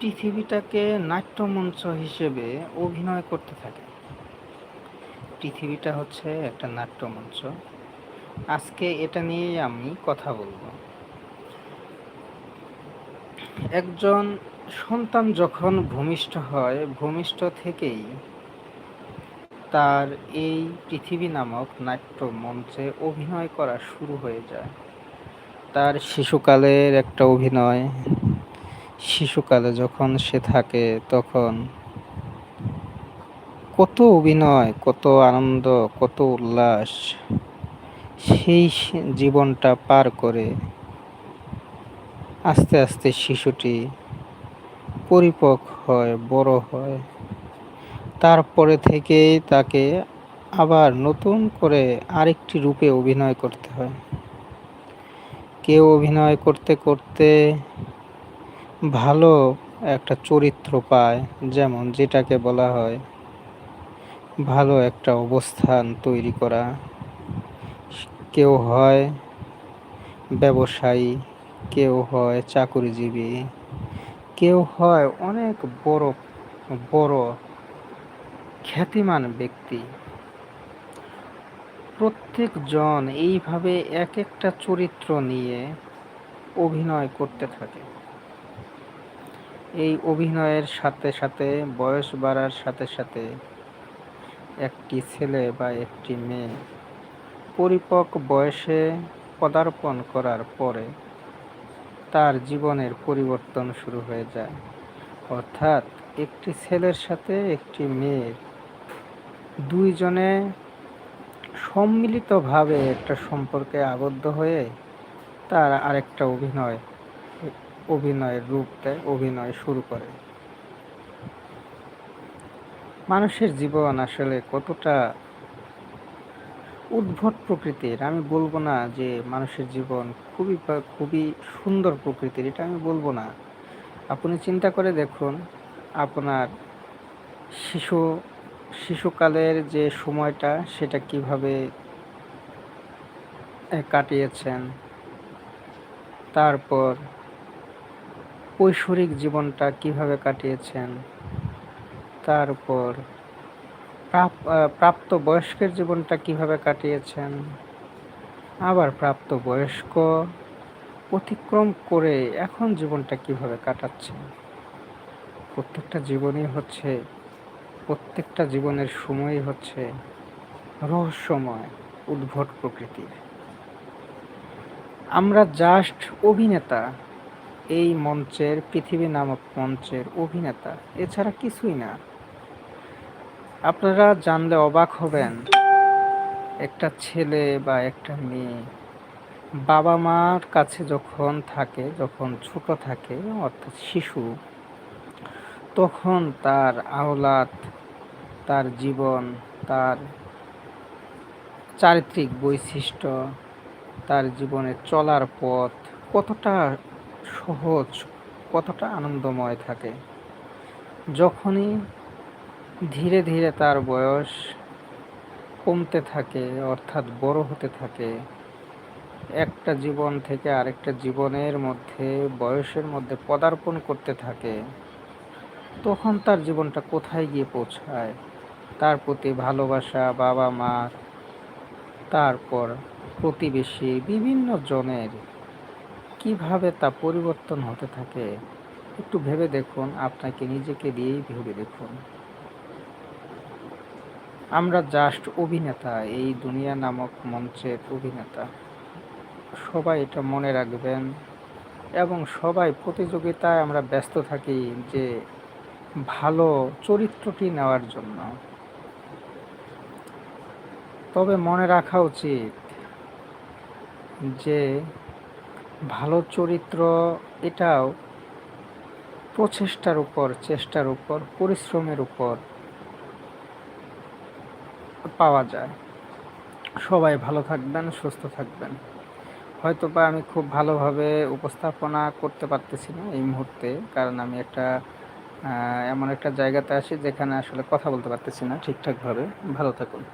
পৃথিবীটাকে নাট্যমঞ্চ হিসেবে অভিনয় করতে থাকে। পৃথিবীটা হচ্ছে একটা নাট্যমঞ্চ। আজকে এটা নিয়েই আমি কথা বলব। একজন সন্তান যখন ভূমিষ্ঠ হয়, ভূমিষ্ঠ থেকেই তার এই পৃথিবী নামক নাট্যমঞ্চে অভিনয় করা শুরু হয়ে যায়। তার শিশুকালের একটা অভিনয় শিশুকালে যখন সে থাকে, তখন কত অভিনয়, কত আনন্দ, কত উল্লাস, সেই জীবনটা পার করে আস্তে আস্তে শিশুটি পরিপক্ক হয়, বড় হয়। তারপরে থেকেই তাকে আবার নতুন করে আরেকটি রূপে অভিনয় করতে হয়। কেউ অভিনয় করতে করতে ভালো একটা চরিত্র পায়, যেমন যেটাকে বলা হয় ভালো একটা অবস্থান তৈরি করা। কেউ হয় ব্যবসায়ী, কেউ হয় চাকরিজীবী, কেউ হয় অনেক বড় বড় খ্যাতিমান ব্যক্তি। প্রত্যেকজন এইভাবে এক একটা চরিত্র নিয়ে অভিনয় করতে থাকে। এই অভিনয়ের সাথে সাথে, বয়স বাড়ার সাথে সাথে একটি ছেলে বা একটি মেয়ে পরিপক্ক বয়সে পদার্পণ করার পরে তার জীবনের পরিবর্তন শুরু হয়ে যায়। অর্থাৎ একটি ছেলের সাথে একটি মেয়ের দুইজনে সম্মিলিতভাবে একটা সম্পর্কে আবদ্ধ হয়ে তার আরেকটা অভিনয় অভিনয়ের রূপ দেয় অভিনয় শুরু করে। মানুষের জীবন আসলে কতটা উদ্ভট প্রকৃতির, আমি বলব না যে মানুষের জীবন খুবই খুবই সুন্দর প্রকৃতির, এটা আমি বলব না। আপনি চিন্তা করে দেখুন, আপনার শিশু, শিশুকালের যে সময়টা, সেটা কীভাবে কাটিয়েছেন, তারপর কৈশোরিক জীবনটা কীভাবে কাটিয়েছেন? তারপর প্রাপ্ত বয়স্কের জীবনটা কীভাবে কাটিয়েছেন? আবার প্রাপ্ত বয়স্ক অতিক্রম করে এখন জীবনটা কীভাবে কাটাচ্ছেন? প্রত্যেকটা জীবনই হচ্ছে, প্রত্যেকটা জীবনের সময়ই হচ্ছে রহস্যময়, উদ্ভট প্রকৃতির। আমরা জাস্ট অভিনেতা এই মঞ্চের, পৃথিবী নামক মঞ্চের অভিনেতা। এছাড়া কিছুই না। আপনারা জানলে অবাক হবেন, একটা ছেলে বা একটা মেয়ে বাবা মার কাছে যখন থাকে, যখন ছোট থাকে, অর্থাৎ শিশু, তখন তার আহ্লাদ তার জীবন, তার চারিত্রিক বৈশিষ্ট্য, তার জীবনে চলার পথ কতটা সহজ, কতটা আনন্দময় থাকে। যখনই ধীরে ধীরে তার বয়স কমতে থাকে, অর্থাৎ বড় হতে থাকে, একটা জীবন থেকে আরেকটা জীবনের মধ্যে, বয়সের মধ্যে পদার্পণ করতে থাকে, তখন তার জীবনটা কোথায় গিয়ে পৌঁছায়? তার প্রতি ভালোবাসা বাবা মার তারপর প্রতিবেশী, বিভিন্ন জনের কীভাবে তা পরিবর্তন হতে থাকে, একটু ভেবে দেখুন, আপনাকে নিজেকে দিয়েই ভেবে দেখুন। আমরা জাস্ট অভিনেতা, এই দুনিয়া নামক মঞ্চের অভিনেতা। সবাই এটা মনে রাখবেন এবং সবাই প্রতিযোগিতায় আমরা ব্যস্ত থাকি যে ভালো চরিত্রটি নেওয়ার জন্য। তবে মনে রাখা উচিত যে ভালো চরিত্র, এটাও প্রচেষ্টার উপর, চেষ্টার উপর, পরিশ্রমের উপর পাওয়া যায়। সবাই ভালো থাকবেন, সুস্থ থাকবেন। হয়তো বা আমি খুব ভালোভাবে উপস্থাপনা করতে পারতেছি না এই মুহূর্তে, কারণ আমি একটা এমন একটা জায়গাতে আসি যেখানে আসলে কথা বলতে পারতেছি না ঠিকঠাকভাবে। ভালো থাকুন।